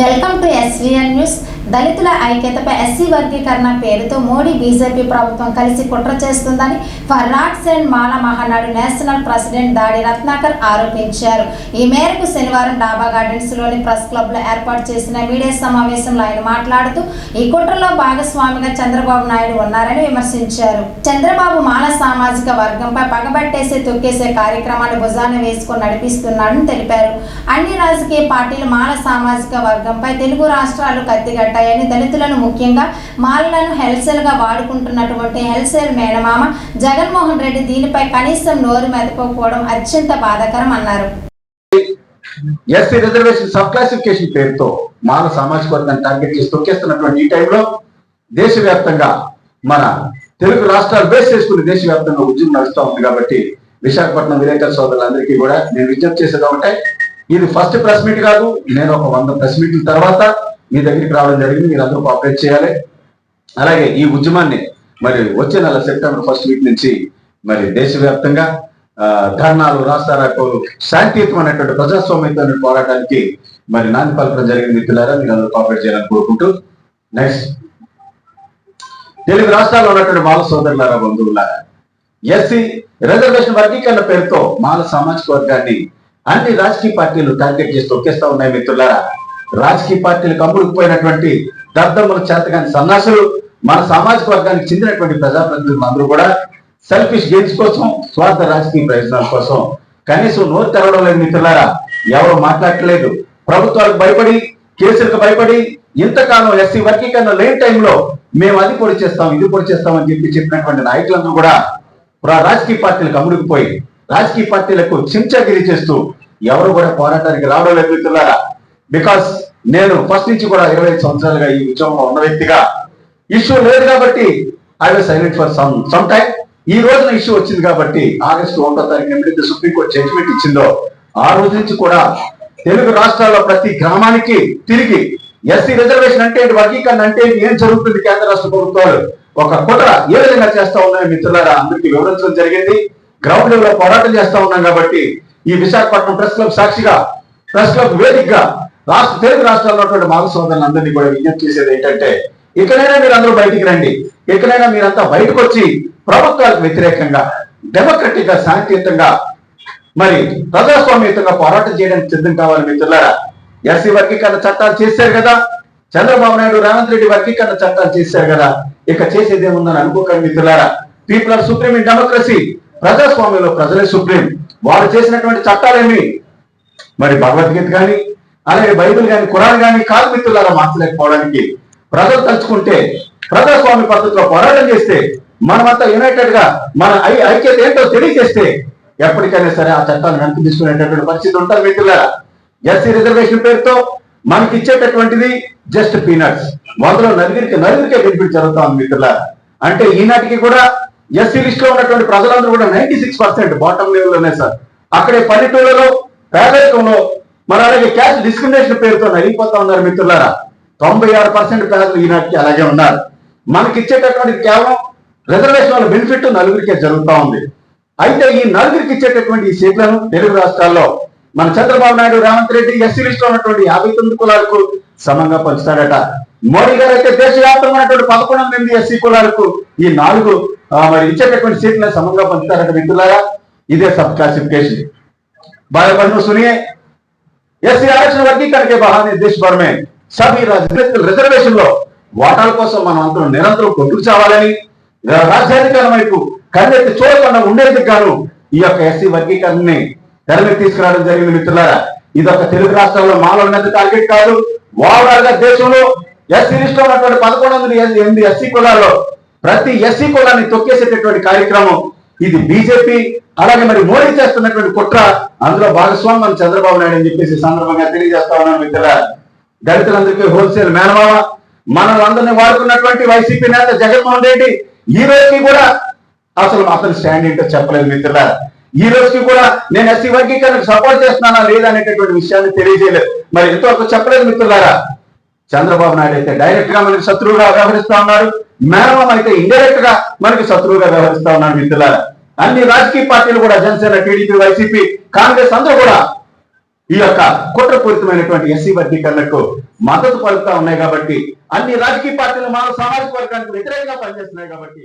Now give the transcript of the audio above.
Welcome to SVN news దళితుల ఐక్యతపై SC వర్గీకరణ పేరుతో మోడీ బీజేపీ ప్రభుత్వం కలిసి కుట్ర చేస్తుందని ఫర్రాట్స్ and Mala Mahanadu national president Dadi Ratnakar ఆరోపించారు. ఈ మేరకు శనివారం డాబా గార్డెన్స్లోని ప్రెస్ క్లబ్లో ఏర్పాటు చేసిన మీడియా సమావేశంలో ఆయన మాట్లాడుతూ ఈ కుట్రలో భాగస్వామిగా చంద్రబాబు నాయుడు ఉన్నారని విమర్శించారు. చంద్రబాబు మాల సామాజిక వర్గంపై పగబట్టేసి తొక్కేసే కార్యక్రమాన్ని భుజాన వేసుకొని నడిపిస్తున్నాడని తెలిపారు. అన్ని రాజకీయ పార్టీలు మాల సామాజిక వర్గం వర్గంపై తెలుగు రాష్ట్రాలు కత్తిగట్టాయని దళితులను ముఖ్యంగా మాలలను హెల్సెల్గా వాడుకుంటున్నటువంటి హెల్సెల్ మేనమామ జగన్మోహన్ రెడ్డి దీనిపై కనీసం నోరు మెదపకపోవడం అత్యంత బాధాకరం అన్నారు. ఎస్సీ రిజర్వేషన్ సబ్ క్లాసిఫికేషన్ పేరుతో మాల సామాజిక వర్గాన్ని టార్గెట్ చేసి తొక్కేస్తున్నటువంటి ఈ టైంలో దేశవ్యాప్తంగా మన తెలుగు రాష్ట్రాలు బేస్ చేసుకుని దేశవ్యాప్తంగా ఉద్యమం నడుస్తూ ఉంది కాబట్టి విశాఖపట్నం విలేకరుల సోదరులందరికీ కూడా నేను విజ్ఞప్తి చేసేది ఒకటే ఇది ఫస్ట్ ప్రెస్ మీట్ కాదు నేను ఒక వంద ప్రెస్ మీట్ల తర్వాత మీ దగ్గరికి రావడం జరిగింది మీరు అందరూ కోఆపరేట్ చేయాలి. అలాగే ఈ ఉద్యమాన్ని మరి వచ్చే నెల సెప్టెంబర్ ఫస్ట్ వీక్ నుంచి మరి దేశవ్యాప్తంగా ధర్నాలు రాస్తారాకోలు శాంతియుతమైనటువంటి ప్రజాస్వామ్యంతో పోరాటానికి మరి నాంది పలకడం జరిగింది పిల్లారా మీరు అందరూ కోఆపరేట్ చేయాలని కోరుకుంటూ. నెక్స్ట్ తెలుగు రాష్ట్రాల్లో ఉన్నటువంటి మాల సోదరులారా బంధువులారా ఎస్సీ రిజర్వేషన్ వర్గీకరణ పేరుతో మాల సామాజిక వర్గాన్ని అన్ని రాజకీయ పార్టీలు టార్గెట్ చేసి తొక్కేస్తా ఉన్నాయి మిత్రులారా. రాజకీయ పార్టీలకు పోయినటువంటి దద్దమ్మల చేతగాని సన్నాసులు మన సామాజిక వర్గానికి చెందినటువంటి ప్రజాప్రతినిధులు అందరూ కూడా సెల్ఫిష్ గెయిన్స్ కోసం స్వార్థ రాజకీయ ప్రయోజనాల కోసం కనీసం నోరు తెరవడం లేదు మిత్రులారా. ఎవరు మాట్లాడట్లేదు. ప్రభుత్వాలకు భయపడి కేసులకు భయపడి ఇంతకాలం ఎస్సీ వర్గీకరణ లేని టైంలో మేము అది పొడి చేస్తాం ఇది పొడి చేస్తాం అని చెప్పి చెప్పినటువంటి నాయకులందరూ కూడా రాజకీయ పార్టీలకు అమ్ముడుకుపోయి రాజకీయ పార్టీలకు చించగిరి చేస్తూ ఎవరు కూడా పోరాటానికి రావడం లేదు మిత్రులారా. బికాస్ నేను ఫస్ట్ నుంచి కూడా ఇరవై ఐదు సంవత్సరాలుగా ఈ ఉద్యమంలో ఉన్న వ్యక్తిగా. ఇష్యూ లేదు కాబట్టి I was silent for some some time ఈ రోజున ఇష్యూ వచ్చింది కాబట్టి ఆగస్టు ఒకటో తారీఖు ఎప్పుడైతే సుప్రీంకోర్టు జడ్జిమెంట్ ఇచ్చిందో ఆ రోజు నుంచి కూడా తెలుగు రాష్ట్రాల్లో ప్రతి గ్రామానికి తిరిగి ఎస్సీ రిజర్వేషన్ అంటే ఏంటి వర్గీకరణ అంటే ఏం జరుగుతుంది కేంద్ర రాష్ట్ర ప్రభుత్వాలు ఒక కుట్ర ఏ విధంగా చేస్తా ఉన్నాయో మిత్రులారా అందరికీ వివరించడం జరిగింది. గ్రౌండ్ లెవెల్లో పోరాటం చేస్తా ఉన్నాం కాబట్టి ఈ విశాఖపట్నం ప్రెస్ క్లబ్ సాక్షిగా ప్రెస్ క్లబ్ వేదికగా రాష్ట్ర తెలుగు రాష్ట్రాల్లో ఉన్నటువంటి మాల సోదరులందరినీ కూడా విజ్ఞప్తి చేసేది ఏంటంటే ఇకనైనా మీరు అందరూ బయటికి రండి. ఇకనైనా మీరంతా బయటకు వచ్చి ప్రభుత్వాలకు వ్యతిరేకంగా డెమోక్రటిక్గా శాంతియుతంగా మరి ప్రజాస్వామ్యయుతంగా పోరాటం చేయడానికి సిద్ధం కావాలి మిత్రులారా. ఎస్సీ వర్గీకరణ చట్టాలు చేశారు కదా. చంద్రబాబు నాయుడు రేవంత్ రెడ్డి వర్గీకరణ చట్టాలు చేశారు కదా. ఇక చేసేది ఏముందని అనుకోకండి మిత్రులారా. People are supreme in democracy ప్రజాస్వామ్యంలో ప్రజలే సుప్రీం. వారు చేసినటువంటి చట్టాలేమి? మరి భగవద్గీత కానీ అలాగే బైబిల్ కానీ కురాన్ కానీ కాలు మిత్రులారా మార్చలేకపోవడానికి ప్రజలు తలుచుకుంటే ప్రజాస్వామ్య పద్ధతిలో పోరాటం చేస్తే మనమంతా యునైటెడ్గా మన ఐ- ఐక్యత ఏంటో తెలియజేస్తే ఎప్పటికైనా సరే ఆ చట్టాన్ని వెనక్కి తీసుకునేటటువంటి పరిస్థితి ఉంటుంది మిత్రులారా. ఎస్సీ రిజర్వేషన్ పేరుతో మనకి ఇచ్చేటటువంటిది జస్ట్ పీనట్స్ మొదలు నలుగురికి నలుగురికే బెనిఫిట్ జరుగుతా ఉంది మిత్రులారా. అంటే ఈనాటికి కూడా ఎస్సీ లిస్ట్లో ఉన్నటువంటి ప్రజలందరూ కూడా నైన్టీ సిక్స్ పర్సెంట్ బాటం లెవెల్లోనే సార్. అక్కడే పల్లెటూళ్ళలో పేదరికంలో మరి అలాగే క్యాస్ట్ డిస్క్రిమినేషన్ పేరుతో నలిగిపోతా ఉన్నారు మిత్రులారా. తొంభై ఆరు పర్సెంట్ పేదలు ఈనాటికి అలాగే ఉన్నారు. మనకి ఇచ్చేటటువంటి కేవలం రిజర్వేషన్ వల్ల బెనిఫిట్ నలుగురికే జరుగుతా ఉంది. అయితే ఈ నలుగురికి ఇచ్చేటటువంటి ఈ సీట్లను తెలుగు రాష్ట్రాల్లో మన చంద్రబాబు నాయుడు రేవంత్ రెడ్డి ఎస్సీ లిస్ట్లో ఉన్నటువంటి యాభై తొమ్మిది కులాలకు సమంగా పంచుతాడట మోడీ గారు అయితే దేశవ్యాప్తంగా ఉన్నటువంటి పదకొండు మంది ఎస్సీ కులాలకు ఈ నాలుగు మరి ఇచ్చేటటువంటి సీట్లను సమంగా పంచుతారట మిత్రులారా ఇదే సబ్ క్లాసిఫికేషన్ बायोबंधु सुनिए ఎస్సీ ఆరక్షణ వర్గీకరణ బహానే దేశ్ భర్ మే సభీ రాజకీయ రిజర్వేషన్ లో వాటాల కోసం మనం అందరం నిరంతరం కొట్టుకు చావాలని రా- రాజ్యాధికారం వైపు కన్నెత్తి చూడకుండా ఉండేందుకు గాను ఈ యొక్క ఎస్సీ వర్గీకరణని తెర మీద తీసుకురావడం జరిగింది మిత్రులారా ఇది ఒక తెలుగు రాష్ట్రాల్లో మాలో ఉన్నది టార్గెట్ కాదు ఓవరాల్ గా దేశంలో ఎస్సీ లిస్ట్ లో ఉన్నటువంటి పదకొండు వందల ఎనిమిది ఎస్సీ కులాల్లో ప్రతి ఎస్సీ కులాన్ని తొక్కేసేటటువంటి కార్యక్రమం ఇది బీజేపీ అలాగే మరి మోడీ చేస్తున్నటువంటి కుట్ర అందులో భాగస్వామి మన చంద్రబాబు నాయుడు అని చెప్పేసి సందర్భంగా తెలియజేస్తా ఉన్నాను మిత్రుల దళితులందరికీ హోల్సేల్ మేనమావ మనల్ని అందరినీ వాడుకున్నటువంటి వైసీపీ నేత జగన్మోహన్ రెడ్డి ఈ రోజుకి కూడా అసలు అతని స్టాండ్ ఏంటో చెప్పలేదు మిత్రుల ఈ రోజుకి కూడా నేను ఎస్సీ వర్గీకరణకు సపోర్ట్ చేస్తున్నానా లేదా అనేటటువంటి విషయాన్ని తెలియజేయలేదు. మరి ఎంతవరకు చెప్పలేదు మిత్రులారా. చంద్రబాబు నాయుడు అయితే డైరెక్ట్గా మనకి శత్రువుగా వ్యవహరిస్తా ఉన్నాడు. మేనమామ అయితే ఇండైరెక్ట్గా మనకి శత్రువుగా వ్యవహరిస్తా ఉన్నాడు మిత్రులారా. అన్ని రాజకీయ పార్టీలు కూడా జనసేన టీడీపీ వైసీపీ కాంగ్రెస్ అందరూ కూడా ఈ యొక్క కుట్రపూరితమైనటువంటి ఎస్సీ వర్గీకరణకు మద్దతు పలుకుతా ఉన్నాయి కాబట్టి అన్ని రాజకీయ పార్టీలు మానవ సామాజిక వర్గానికి వ్యతిరేకంగా పనిచేస్తున్నాయి కాబట్టి